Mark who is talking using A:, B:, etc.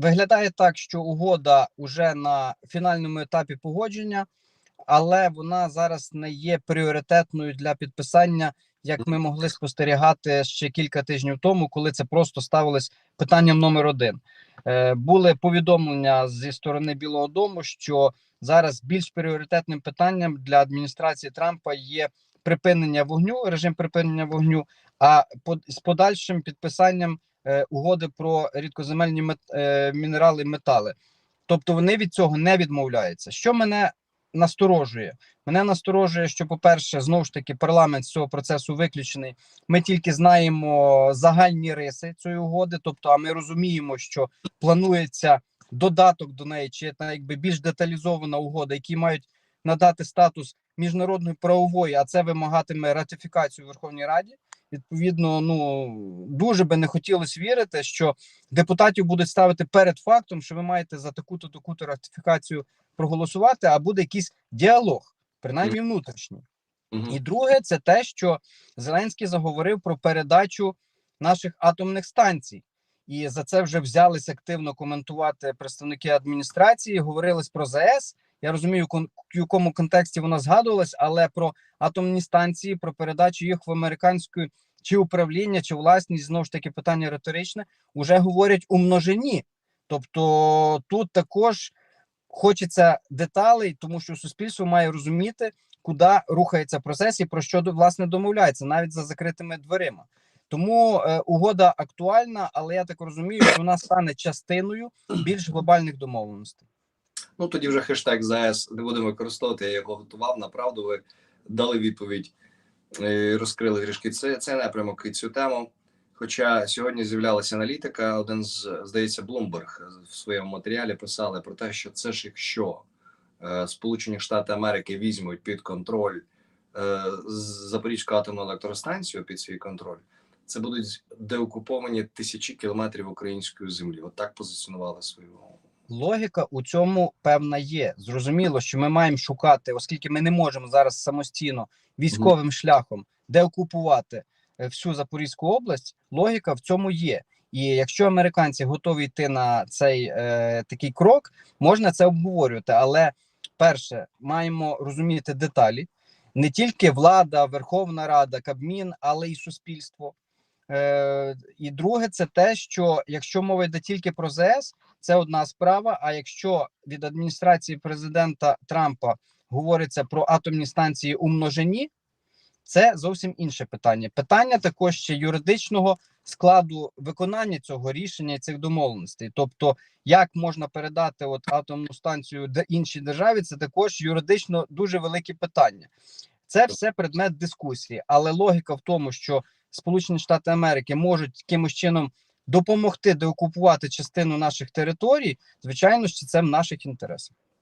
A: виглядає так, що угода вже на фінальному етапі погодження, але вона зараз не є пріоритетною для підписання, як ми могли спостерігати ще кілька тижнів тому, коли це просто ставилось питанням номер один. Е, були повідомлення зі сторони Білого Дому, що зараз більш пріоритетним питанням для адміністрації Трампа є припинення вогню, режим припинення вогню, а под- з подальшим підписанням угоди про рідкоземельні мет, е, мінерали метали. Тобто вони від цього не відмовляються. Що мене насторожує? Мене насторожує, що, по-перше, знову ж таки, парламент з цього процесу виключений. Ми тільки знаємо загальні риси цієї угоди. Тобто, а ми розуміємо, що планується додаток до неї, чи якби більш деталізована угода, які мають надати статус міжнародної правової, а це вимагатиме ратифікацію в Верховній Раді. Відповідно, ну дуже би не хотілося вірити, що депутатів будуть ставити перед фактом, що ви маєте за таку-то таку-то ратифікацію проголосувати, а буде якийсь діалог, принаймні внутрішній.
B: Мгм.
A: І друге, це те, що Зеленський заговорив про передачу наших атомних станцій, і за це вже взялись активно коментувати представники адміністрації. Говорилось про ЗАЕС. Я розумію, в якому контексті вона згадувалась, але про атомні станції, про передачу їх в американську чи управління, чи власність знову ж таки питання риторичне, вже говорять у множині. Тобто тут також хочеться деталей, тому що суспільство має розуміти, куди рухається процес і про що власне домовляється, навіть за закритими дверима. Тому е, угода актуальна, але я так розумію, що вона стане частиною більш глобальних домовленостей.
B: Ну тоді вже хештег ЗАЕС не будемо використовувати. Я його готував. Направду ви дали відповідь, е, розкрили трішки це, цей напрямок і цю тему. Хоча сьогодні з'являлася аналітика, один з здається, Bloomberg в своєму матеріалі писали про те, що це ж якщо е, Сполучені Штати Америки візьмуть під контроль е, Запорізьку атомну електростанцію під свій контроль, це будуть деокуповані тисячі кілометрів української землі. От так позиціонували свою
A: Логіка у цьому певна є. Зрозуміло, що ми маємо шукати, оскільки ми не можемо зараз самостійно військовим шляхом деокупувати е, всю Запорізьку область. Логіка в цьому є. І якщо американці готові йти на цей е, такий крок, можна це обговорювати. Але перше, маємо розуміти деталі. Не тільки влада, Верховна Рада, Кабмін, але й суспільство. Е, і друге, це те, що якщо мова йде тільки про ЗС, це одна справа. А якщо від адміністрації президента Трампа говориться про атомні станції у множині, це зовсім інше питання. Питання також ще юридичного складу виконання цього рішення і цих домовленостей. Тобто, як можна передати от атомну станцію іншій державі, це також юридично дуже велике питання. Це все предмет дискусії, але логіка в тому, що Сполучені Штати Америки можуть якимось чином допомогти деокупувати частину наших територій, звичайно, що це в наших інтересах.